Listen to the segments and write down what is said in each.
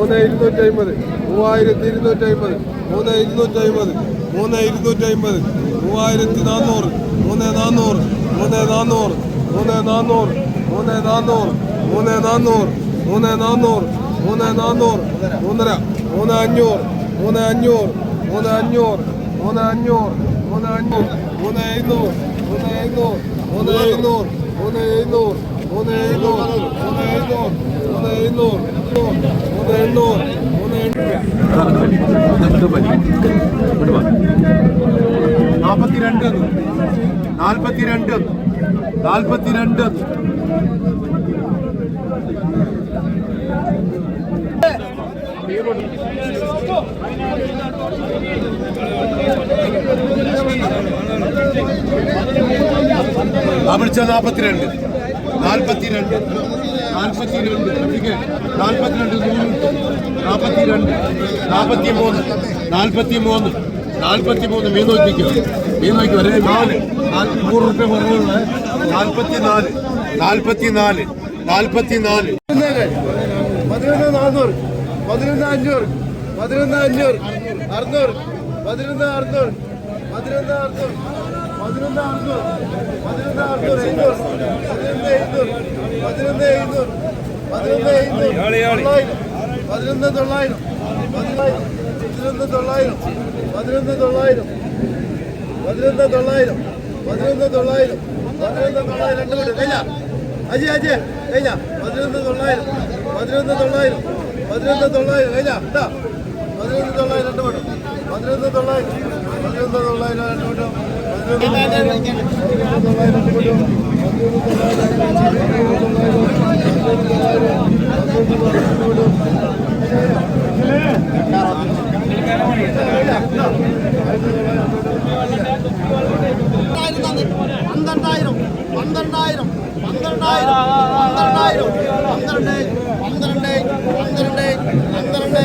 മൂന്ന് ഇരുന്നൂറ്റി അമ്പത് മൂവായിരത്തി ഇരുന്നൂറ്റി അമ്പത് മൂന്ന് ഇരുന്നൂറ്റി അമ്പത് മൂന്ന് ഇരുന്നൂറ്റി അമ്പത് മൂവായിരത്തി നാന്നൂറ് മൂന്ന് നാന്നൂറ് മൂന്ന് നാന്നൂറ് മൂന്ന് നാന്നൂറ് മൂന്ന് നാന്നൂറ് മൂന്ന് നാന്നൂറ് മൂന്ന് നാന്നൂറ് മൂന്ന് നാന്നൂറ് മൂന്നര മൂന്ന് അഞ്ഞൂറ് മൂന്ന് അഞ്ഞൂറ് മൂന്ന് അഞ്ഞൂറ് മൂന്ന് അഞ്ഞൂറ് മൂന്ന് അഞ്ഞൂറ് മൂന്ന് എഴുന്നൂറ് മൂന്ന് എഴുന്നൂറ് മൂന്ന് എഴുന്നൂറ് മൂന്ന് എഴുന്നൂറ് മൂന്ന് നാൽപ്പത്തിരണ്ട് നാൽപ്പത്തിരണ്ട് നാൽപ്പത്തിരണ്ട് വിളിച്ച നാൽപ്പത്തിരണ്ട് നാൽപ്പത്തിരണ്ട് നാൽപ്പത്തിരണ്ട് എത്തിക്ക്. നാൽപ്പത്തിരണ്ട് നൂറ്. നാൽപ്പത്തിരണ്ട് നാൽപ്പത്തി മൂന്ന് നാൽപ്പത്തി മൂന്ന് നാൽപ്പത്തി മീൻ നോക്കിക്കോ. മീൻ നോക്കി ഒരേ നാല്. നൂറ് റുപ്യ കുറവുള്ള നാൽപ്പത്തി നാല് നാൽപ്പത്തി നാല് നാൽപ്പത്തി നാല് പതിനൊന്ന് നാന്നൂറ്. പതിനൊന്ന് അഞ്ഞൂറ്. പതിനൊന്ന് അഞ്ഞൂറ്. അറുന്നൂറ്. പതിനൊന്ന് അറുന്നൂറ്. പതിനൊന്ന് അറുന്നൂറ്. പതിനൊന്ന് അറുന്നൂറ് പതിനൊന്ന് അറുന്നൂറ് എഴുന്നൂർ പതിനൊന്ന് എഴുന്നൂർ പതിനൊന്ന് എഴുന്നൂർ പതിനൊന്ന് എഴുന്നൂർ തൊള്ളായിരം പതിനൊന്ന് തൊള്ളായിരം പതിനൊന്ന് തൊള്ളായിരം പതിനൊന്ന് തൊള്ളായിരം പതിനൊന്ന് തൊള്ളായിരം പതിനൊന്ന് തൊള്ളായിരം രണ്ട് കൂടെ കഴിഞ്ഞ അജി അജി കഴിഞ്ഞ പതിനൊന്ന് തൊള്ളായിരം പതിനൊന്ന് തൊള്ളായിരം പതിനൊന്ന് തൊള്ളായിരം കഴിഞ്ഞ പതിനൊന്ന് തൊള്ളായിരം രണ്ട് പതിനൊന്ന് തൊള്ളായിരം പതിനൊന്ന് തൊള്ളായിരം പന്ത്രണ്ടായിരം പന്ത്രണ്ടായിരം പന്ത്രണ്ടായിരം പന്ത്രണ്ടായിരം. പന്ത്രണ്ട് പന്ത്രണ്ട് പന്ത്രണ്ട് പന്ത്രണ്ട്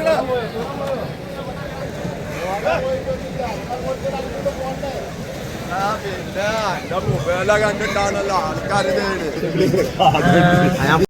لا لا لا لا